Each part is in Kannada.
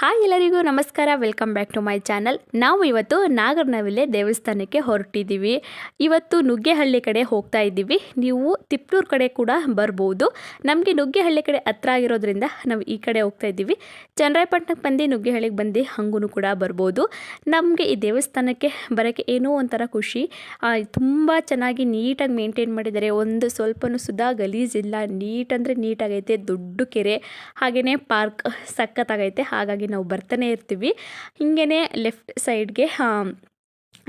ಹಾಯ್ ಎಲ್ಲರಿಗೂ ನಮಸ್ಕಾರ. Welcome back to my channel ನಾವು ಇವತ್ತು ನಾಗರನವಿಲೆ ದೇವಸ್ಥಾನಕ್ಕೆ ಹೊರಟಿದ್ದೀವಿ. ಇವತ್ತು ನುಗ್ಗೆಹಳ್ಳಿ ಕಡೆ ಹೋಗ್ತಾ ಇದ್ದೀವಿ. ನೀವು ತಿಪ್ಟೂರು ಕಡೆ ಕೂಡ ಬರ್ಬೋದು. ನಮಗೆ ನುಗ್ಗೆಹಳ್ಳಿ ಕಡೆ ಹತ್ರ ಆಗಿರೋದ್ರಿಂದ ನಾವು ಈ ಕಡೆ ಹೋಗ್ತಾ ಇದ್ದೀವಿ. ಚಂದ್ರಾಯಪಟ್ಟಣಕ್ಕೆ ಬಂದು ನುಗ್ಗೆಹಳ್ಳಿಗೆ ಬಂದು ಹಂಗೂ ಕೂಡ ಬರ್ಬೋದು. ನಮಗೆ ಈ ದೇವಸ್ಥಾನಕ್ಕೆ ಬರೋಕ್ಕೆ ಏನೋ ಒಂಥರ ಖುಷಿ. ತುಂಬ ಚೆನ್ನಾಗಿ ನೀಟಾಗಿ ಮೇಂಟೈನ್ ಮಾಡಿದ್ದಾರೆ. ಒಂದು ಸ್ವಲ್ಪನೂ ಸುಧಾ ಗಲೀಜಿಲ್ಲ. ನೀಟ್ ಅಂದರೆ ನೀಟಾಗೈತೆ. ದೊಡ್ಡ ಕೆರೆ. ಹಾಗೆಯೇ ಪಾರ್ಕ್ ಸಖತ್ತಾಗೈತೆ. ಹಾಗಾಗಿ ನಾವು ಬರ್ತಾನೆ ಇರ್ತೀವಿ. ಹಿಂಗೆ ಲೆಫ್ಟ್ ಸೈಡ್ಗೆ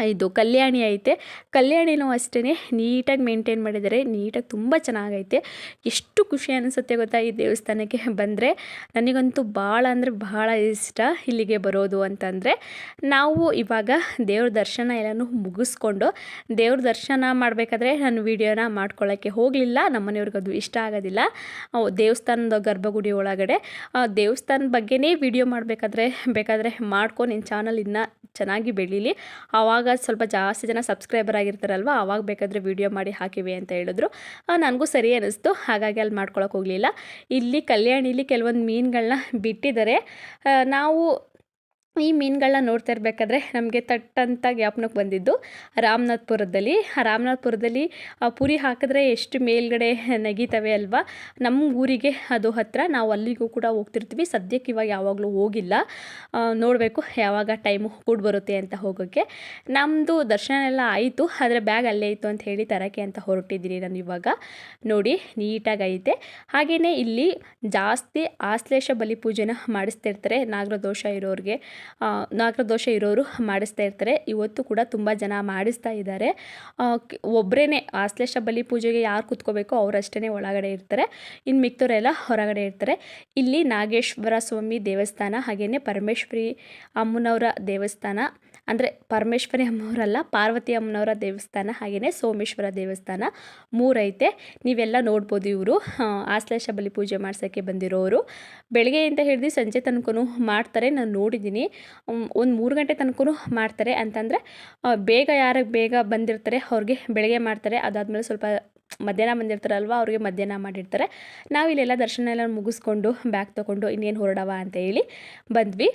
ಇದು ಕಲ್ಯಾಣಿ ಐತೆ. ಕಲ್ಯಾಣಿನೂ ಅಷ್ಟೇ ನೀಟಾಗಿ ಮೇಂಟೈನ್ ಮಾಡಿದ್ದಾರೆ. ನೀಟಾಗಿ ತುಂಬ ಚೆನ್ನಾಗೈತೆ. ಎಷ್ಟು ಖುಷಿ ಅನಿಸುತ್ತೆ ಗೊತ್ತಾ ಈ ದೇವಸ್ಥಾನಕ್ಕೆ ಬಂದರೆ? ನನಗಂತೂ ಭಾಳ ಅಂದರೆ ಭಾಳ ಇಷ್ಟ ಇಲ್ಲಿಗೆ ಬರೋದು ಅಂತಂದರೆ. ನಾವು ಇವಾಗ ದೇವ್ರ ದರ್ಶನ ಎಲ್ಲನೂ ಮುಗಿಸ್ಕೊಂಡು ದೇವ್ರ ದರ್ಶನ ಮಾಡಬೇಕಾದ್ರೆ ನಾನು ವೀಡಿಯೋನ ಮಾಡ್ಕೊಳ್ಳೋಕ್ಕೆ ಹೋಗಲಿಲ್ಲ. ನಮ್ಮನೆಯವ್ರಿಗೆ ಅದು ಇಷ್ಟ ಆಗೋದಿಲ್ಲ. ದೇವಸ್ಥಾನದ ಗರ್ಭಗುಡಿ ಒಳಗಡೆ. ದೇವಸ್ಥಾನದ ಬಗ್ಗೆನೇ ವಿಡಿಯೋ ಮಾಡಬೇಕಾದ್ರೆ ಬೇಕಾದರೆ ಮಾಡ್ಕೊ. ನಿನ್ನ ಚಾನಲ್ ಇನ್ನೂ ಚೆನ್ನಾಗಿ ಬೆಳೀಲಿ. ಆವಾಗ ಸ್ವಲ್ಪ ಜಾಸ್ತಿ ಜನ ಸಬ್ಸ್ಕ್ರೈಬರ್ ಆಗಿರ್ತಾರಲ್ವ, ಆವಾಗ ಬೇಕಾದರೆ ವಿಡಿಯೋ ಮಾಡಿ ಹಾಕಿವಿ ಅಂತ ಹೇಳಿದ್ರು. ನನಗೂ ಸರಿ ಅನ್ನಿಸ್ತು ಹಾಗಾಗಿ ಅಲ್ಲಿ ಮಾಡ್ಕೊಳಕ್ಕೆ ಹೋಗಲಿಲ್ಲ. ಇಲ್ಲಿ ಕಲ್ಯಾಣಿಲಿ ಕೆಲವೊಂದು ಮೀನುಗಳನ್ನ ಬಿಟ್ಟಿದ್ದಾರೆ ನಾವು ಈ ಮೀನುಗಳನ್ನ ನೋಡ್ತಾ ಇರಬೇಕಾದ್ರೆ ನಮಗೆ ತಟ್ಟಂತ ಜ್ಞಾಪನಕ್ಕೆ ಬಂದಿದ್ದು ರಾಮನಾಥ್ಪುರದಲ್ಲಿ. ರಾಮನಾಥ್ಪುರದಲ್ಲಿ ಪುರಿ ಹಾಕಿದ್ರೆ ಎಷ್ಟು ಮೇಲ್ಗಡೆ ನಗೀತವೆ ಅಲ್ವಾ? ನಮ್ಮ ಊರಿಗೆ ಅದು ಹತ್ತಿರ ನಾವು ಅಲ್ಲಿಗೂ ಕೂಡ ಹೋಗ್ತಿರ್ತೀವಿ. ಸದ್ಯಕ್ಕೆ ಇವಾಗ ಯಾವಾಗಲೂ ಹೋಗಿಲ್ಲ. ನೋಡಬೇಕು ಯಾವಾಗ ಟೈಮು ಕೂಡ ಬರುತ್ತೆ ಅಂತ ಹೋಗೋಕ್ಕೆ. ನಮ್ಮದು ದರ್ಶನ ಎಲ್ಲ ಆಯಿತು. ಆದರೆ ಬ್ಯಾಗ್ ಅಲ್ಲೇ ಇತ್ತು ಅಂತ ಹೇಳಿ ತರಕ್ಕೆ ಅಂತ ಹೊರಟಿದ್ದೀನಿ ನಾನು ಇವಾಗ. ನೋಡಿ, ನೀಟಾಗಿ ಐತೆ. ಹಾಗೆಯೇ ಇಲ್ಲಿ ಜಾಸ್ತಿ ಆಶ್ಲೇಷ ಬಲಿ ಪೂಜೆನ ಮಾಡಿಸ್ತಿರ್ತಾರೆ ನಾಗರ ದೋಷ ಇರೋರಿಗೆ. ನಾಗರದೋಷ ಇರೋರು ಮಾಡಿಸ್ತಾ ಇರ್ತಾರೆ. ಇವತ್ತು ಕೂಡ ತುಂಬ ಜನ ಮಾಡಿಸ್ತಾ ಇದ್ದಾರೆ. ಒಬ್ಬರೇ ಆಶ್ಲೇಷ ಬಲಿ ಪೂಜೆಗೆ ಯಾರು ಕೂತ್ಕೋಬೇಕೋ ಅವರಷ್ಟೇ ಒಳಗಡೆ ಇರ್ತಾರೆ. ಇನ್ನು ಮಿಕ್ತವರೆಲ್ಲ ಹೊರಗಡೆ ಇರ್ತಾರೆ. ಇಲ್ಲಿ ನಾಗೇಶ್ವರ ಸ್ವಾಮಿ ದೇವಸ್ಥಾನ ಹಾಗೆಯೇ ಪರಮೇಶ್ವರಿ ಅಮ್ಮನವರ ದೇವಸ್ಥಾನ, ಅಂದರೆ ಪರಮೇಶ್ವರಿ ಅಮ್ಮವರಲ್ಲ ಪಾರ್ವತಿ ಅಮ್ಮನವರ ದೇವಸ್ಥಾನ ಹಾಗೆಯೇ ಸೋಮೇಶ್ವರ ದೇವಸ್ಥಾನ ಮೂರೈತೆ. ನೀವೆಲ್ಲ ನೋಡ್ಬೋದು ಇವರು. ಆಶ್ಲೇಷ ಬಲಿ ಪೂಜೆ ಮಾಡ್ಸೋಕ್ಕೆ ಬಂದಿರೋರು. ಬೆಳಗ್ಗೆಯಿಂದ ಹಿಡಿದು ಸಂಜೆ ತನಕನೂ ಮಾಡ್ತಾರೆ. ನಾನು ನೋಡಿದ್ದೀನಿ. ಒಂದು ಮೂರು ಗಂಟೆ ತನಕ ಮಾಡ್ತಾರೆ. ಅಂತಂದರೆ ಬೇಗ ಯಾರಿಗೆ ಬೇಗ ಬಂದಿರ್ತಾರೆ, ಅವ್ರಿಗೆ ಬೆಳಗ್ಗೆ ಮಾಡ್ತಾರೆ. ಅದಾದಮೇಲೆ ಸ್ವಲ್ಪ ಮಧ್ಯಾಹ್ನ ಬಂದಿರ್ತಾರಲ್ವ, ಅವ್ರಿಗೆ ಮಧ್ಯಾಹ್ನ ಮಾಡಿರ್ತಾರೆ. ನಾವು ಇಲ್ಲೆಲ್ಲ ದರ್ಶನ ಎಲ್ಲ ಮುಗಿಸ್ಕೊಂಡು, ಬ್ಯಾಗ್ ತೊಗೊಂಡು ಇನ್ನೇನು ಹೊರಡವ ಅಂತ ಹೇಳಿ ಬಂದ್ವಿ.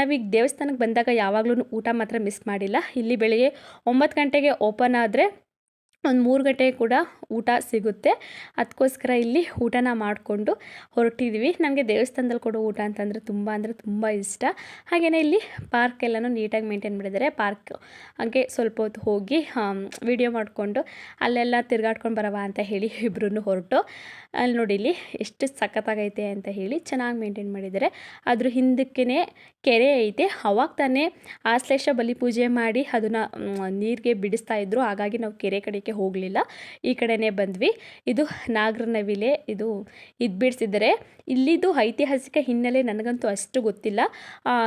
ನಾವೀಗ ದೇವಸ್ಥಾನಕ್ಕೆ ಬಂದಾಗ ಯಾವಾಗಲೂ ಊಟ ಮಾತ್ರ ಮಿಸ್ ಮಾಡಿಲ್ಲ. ಇಲ್ಲಿ ಬೆಳಿಗ್ಗೆ ಒಂಬತ್ತು ಗಂಟೆಗೆ ಓಪನ್ ಆದರೆ ಒಂದು ಮೂರು ಗಂಟೆ ಕೂಡ ಊಟ ಸಿಗುತ್ತೆ. ಅದಕ್ಕೋಸ್ಕರ ಇಲ್ಲಿ ಊಟನ ಮಾಡಿಕೊಂಡು ಹೊರಟಿದ್ವಿ. ನನಗೆ ದೇವಸ್ಥಾನದಲ್ಲಿ ಕೊಡೋ ಊಟ ಅಂತಂದರೆ ತುಂಬ ಅಂದರೆ ತುಂಬ ಇಷ್ಟ. ಹಾಗೆಯೇ ಇಲ್ಲಿ ಪಾರ್ಕ್ ಎಲ್ಲನೂ ನೀಟಾಗಿ ಮೇಂಟೈನ್ ಮಾಡಿದ್ದಾರೆ. ಪಾರ್ಕ್ ಹಾಗೆ ಸ್ವಲ್ಪ ಹೊತ್ತು ಹೋಗಿ ವಿಡಿಯೋ ಮಾಡಿಕೊಂಡು ಅಲ್ಲೆಲ್ಲ ತಿರುಗಾಡ್ಕೊಂಡು ಬರವ ಅಂತ ಹೇಳಿ ಇಬ್ಬರೂ ಹೊರಟು. ಅಲ್ಲಿ ನೋಡಿ ಇಲ್ಲಿ ಎಷ್ಟು ಸಖತ್ತಾಗೈತೆ ಅಂತ ಹೇಳಿ ಚೆನ್ನಾಗಿ ಮೇಂಟೈನ್ ಮಾಡಿದ್ದಾರೆ. ಅದ್ರ ಹಿಂದಕ್ಕೇ ಕೆರೆ ಐತೆ. ಅವಾಗ ತಾನೇ ಆಶ್ಲೇಷ ಬಲಿ ಪೂಜೆ ಮಾಡಿ ಅದನ್ನು ನೀರಿಗೆ ಬಿಡಿಸ್ತಾ ಇದ್ರು. ಹಾಗಾಗಿ ನಾವು ಕೆರೆ ಕಡೆಗೆ ಹೋಗಲಿಲ್ಲ. ಈ ಕಡೆನೇ ಬಂದ್ವಿ. ಇದು ನಾಗರ ನವಿಲೆ ಇದು ಇದು ಬಿಡಿಸಿದ್ದಾರೆ ಇಲ್ಲಿದು ಐತಿಹಾಸಿಕ ಹಿನ್ನೆಲೆ ನನಗಂತೂ ಅಷ್ಟು ಗೊತ್ತಿಲ್ಲ.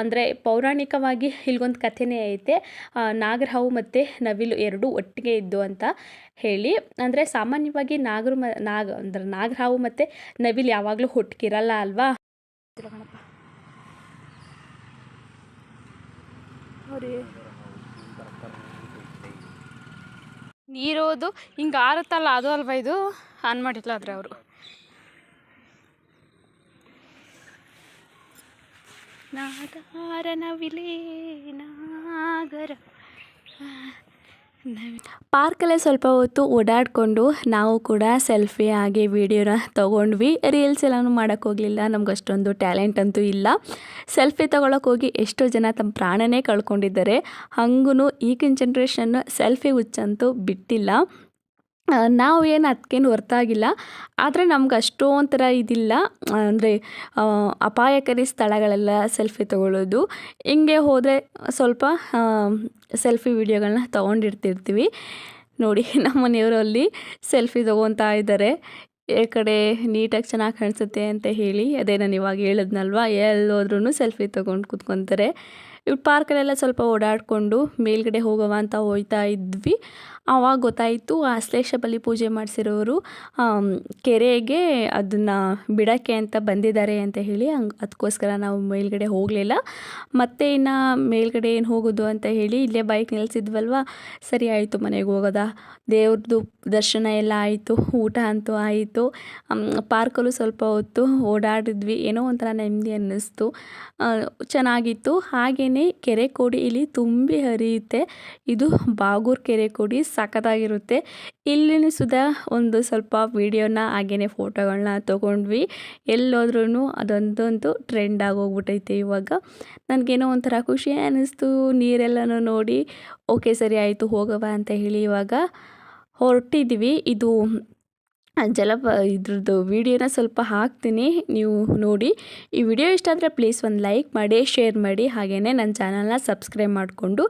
ಅಂದರೆ ಪೌರಾಣಿಕವಾಗಿ ಇಲ್ಗೊಂದು ಕಥೆನೇ ಐತೆ. ನಾಗರಹಾವು ಮತ್ತು ನವಿಲು ಎರಡೂ ಒಟ್ಟಿಗೆ ಇದ್ದು ಅಂತ ಹೇಳಿ. ಅಂದರೆ ಸಾಮಾನ್ಯವಾಗಿ ನಾಗರ ಮ, ನಾಗ, ಅಂದರೆ ನಾಗರಹಾವು ಮತ್ತು ನವಿಲು ಯಾವಾಗಲೂ ಒಟ್ಟಿಗಿರಲ್ಲ ಅಲ್ವಾ? ನೀರೋದು ಹಿಂಗೆ ಆರುತ್ತಲ್ಲ ಅದು ಅಲ್ವಾ ಇದು? ಆನ್ ಮಾಡಿಲ್ಲ ಆದರೆ ಅವರು. ನಾಗಾರ ವಿಲೀನಾಗರ ನಾಗರ. ಪಾರ್ಕಲ್ಲೇ ಸ್ವಲ್ಪ ಹೊತ್ತು ಓಡಾಡಿಕೊಂಡು ನಾವು ಕೂಡ ಸೆಲ್ಫಿ ಆಗಿ ವೀಡಿಯೋನ ತೊಗೊಂಡ್ವಿ. ರೀಲ್ಸ್ ಎಲ್ಲನೂ ಮಾಡೋಕ್ಕೆ ಹೋಗಲಿಲ್ಲ, ನಮ್ಗೆ ಅಷ್ಟೊಂದು ಟ್ಯಾಲೆಂಟ್ ಅಂತೂ ಇಲ್ಲ. ಸೆಲ್ಫಿ ಹೋಗಿ ಎಷ್ಟೋ ಜನ ತಮ್ಮ ಪ್ರಾಣನೇ ಕಳ್ಕೊಂಡಿದ್ದಾರೆ. ಹಂಗೂ ಈಗಿನ ಜನ್ರೇಷನ್ ಸೆಲ್ಫಿ ಹುಚ್ಚಂತೂ ಬಿಟ್ಟಿಲ್ಲ. ನಾವು ಏನು ಅದಕ್ಕೇನು ಹೊರ್ತಾಗಿಲ್ಲ. ಆದರೆ ನಮ್ಗೆ ಅಷ್ಟೊಂಥರ ಇದಿಲ್ಲ. ಅಂದರೆ ಅಪಾಯಕಾರಿ ಸ್ಥಳಗಳೆಲ್ಲ ಸೆಲ್ಫಿ ತಗೊಳ್ಳೋದು ಹಿಂಗೆ ಹೋದರೆ ಸ್ವಲ್ಪ ಸೆಲ್ಫಿ ವಿಡಿಯೋಗಳನ್ನ ತೊಗೊಂಡಿರ್ತಿರ್ತೀವಿ. ನೋಡಿ, ನಮ್ಮ ಮನೆಯವರು ಅಲ್ಲಿ ಸೆಲ್ಫಿ ತೊಗೊತಾ ಇದ್ದಾರೆ ಈ ಕಡೆ ನೀಟಾಗಿ ಚೆನ್ನಾಗಿ ಕಾಣಿಸುತ್ತೆ ಅಂತ ಹೇಳಿ, ಅದೇ ನಾನು ಇವಾಗ ಹೇಳಿದ್ನಲ್ವ? ಎಲ್ಲೋದ್ರೂ ಸೆಲ್ಫಿ ತೊಗೊಂಡು ಕೂತ್ಕೊತಾರೆ. ಇವ್ ಪಾರ್ಕಲ್ಲೆಲ್ಲ ಸ್ವಲ್ಪ ಓಡಾಡಿಕೊಂಡು ಮೇಲ್ಗಡೆ ಹೋಗವ ಅಂತ ಹೋಯ್ತಾ ಇದ್ವಿ. ಆವಾಗ ಗೊತ್ತಾಯಿತು ಆಶ್ಲೇಷ ಬಲಿ ಪೂಜೆ ಮಾಡಿಸಿರೋರು ಕೆರೆಗೆ ಅದನ್ನು ಬಿಡೋಕ್ಕೆ ಅಂತ ಬಂದಿದ್ದಾರೆ ಅಂತ ಹೇಳಿ ಹಂಗೆ ಅದಕ್ಕೋಸ್ಕರ ನಾವು ಮೇಲ್ಗಡೆ ಹೋಗಲಿಲ್ಲ. ಮತ್ತೆ ಇನ್ನು ಮೇಲ್ಗಡೆ ಏನು ಹೋಗೋದು ಅಂತ ಹೇಳಿ ಇಲ್ಲೇ ಬೈಕ್ ನಿಲ್ಲಿಸಿದ್ವಲ್ವ ಸರಿ ಆಯಿತು, ಮನೆಗೆ ಹೋಗೋದಾ. ದೇವ್ರದ್ದು ದರ್ಶನ ಎಲ್ಲ ಆಯಿತು, ಊಟ ಅಂತೂ ಆಯಿತು. ಪಾರ್ಕಲ್ಲೂ ಸ್ವಲ್ಪ ಹೊತ್ತು ಓಡಾಡಿದ್ವಿ. ಏನೋ ಒಂಥರ ನೆಮ್ಮದಿ ಅನ್ನಿಸ್ತು. ಚೆನ್ನಾಗಿತ್ತು. ಚೆನ್ನಾಗಿತ್ತು ಹಾಗೆಯೇ ಕೆರೆ ಕೋಡಿ ಇಲ್ಲಿ ತುಂಬಿ ಹರಿಯುತ್ತೆ. ಇದು ಬಾಗೂರ್ ಕೆರೆ ಕೋಡಿ ಸಖತ್ತಾಗಿರುತ್ತೆ. ಇಲ್ಲಿನೂ ಸುಧಾ ಒಂದು ಸ್ವಲ್ಪ ವೀಡಿಯೋನ ಹಾಗೆಯೇ ಫೋಟೋಗಳನ್ನ ತೊಗೊಂಡ್ವಿ. ಎಲ್ಲೋದ್ರೂ ಅದೊಂದೊಂದು ಟ್ರೆಂಡ್ ಆಗೋಗ್ಬಿಟ್ಟೈತೆ ಇವಾಗ. ನನಗೇನೋ ಒಂಥರ ಖುಷಿ ಅನ್ನಿಸ್ತು ನೀರೆಲ್ಲನೂ ನೋಡಿ, ಓಕೆ ಸರಿ ಆಯಿತು ಹೋಗವ ಅಂತ ಹೇಳಿ ಇವಾಗ ಹೊರಟಿದ್ವಿ. ಇದು ಜಲಪ ಇದ್ರದ್ದು ವಿಡಿಯೋನ ಸ್ವಲ್ಪ ಹಾಕ್ತೀನಿ. ನೀವು ನೋಡಿ. ಈ ವಿಡಿಯೋ ಇಷ್ಟ ಆದರೆ ಪ್ಲೀಸ್ ಒಂದು ಲೈಕ್ ಮಾಡಿ, ಶೇರ್ ಮಾಡಿ. ಹಾಗೆಯೇ ನನ್ನ ಚಾನಲ್ನ ಸಬ್ಸ್ಕ್ರೈಬ್ ಮಾಡಿಕೊಂಡು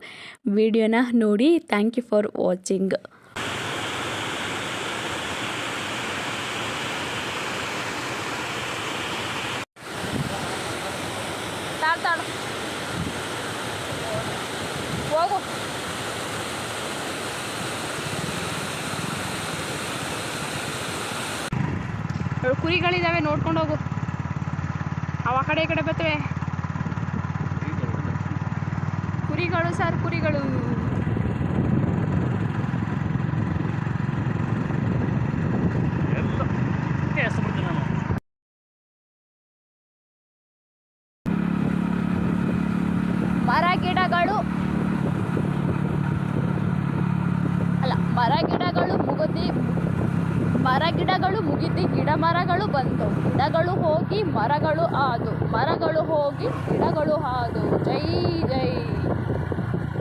ವಿಡಿಯೋನ ನೋಡಿ. Thank you for watching. ಏಳು ಕುರಿಗಳಿದಾವೆ, ನೋಡ್ಕೊಂಡು ಹೋಗು. ಅವ ಆ ಕಡೆ ಈ ಕಡೆ ಬರ್ತವೆ. ಕುರಿಗಳು ಸರ್ ಕುರಿಗಳು. ಮರ, ಗಿಡಗಳು. ಅಲ್ಲ, ಮರ, ಗಿಡಗಳು ಮುಗಿದಿ ಮರ ಗಿಡಗಳು ಮುಗಿದು ಗಿಡ ಮರಗಳು ಬಂತು ಗಿಡಗಳು ಹೋಗಿ ಮರಗಳು ಆದು. ಮರಗಳು ಹೋಗಿ ಗಿಡಗಳು ಆದು. ಜೈ ಜೈ.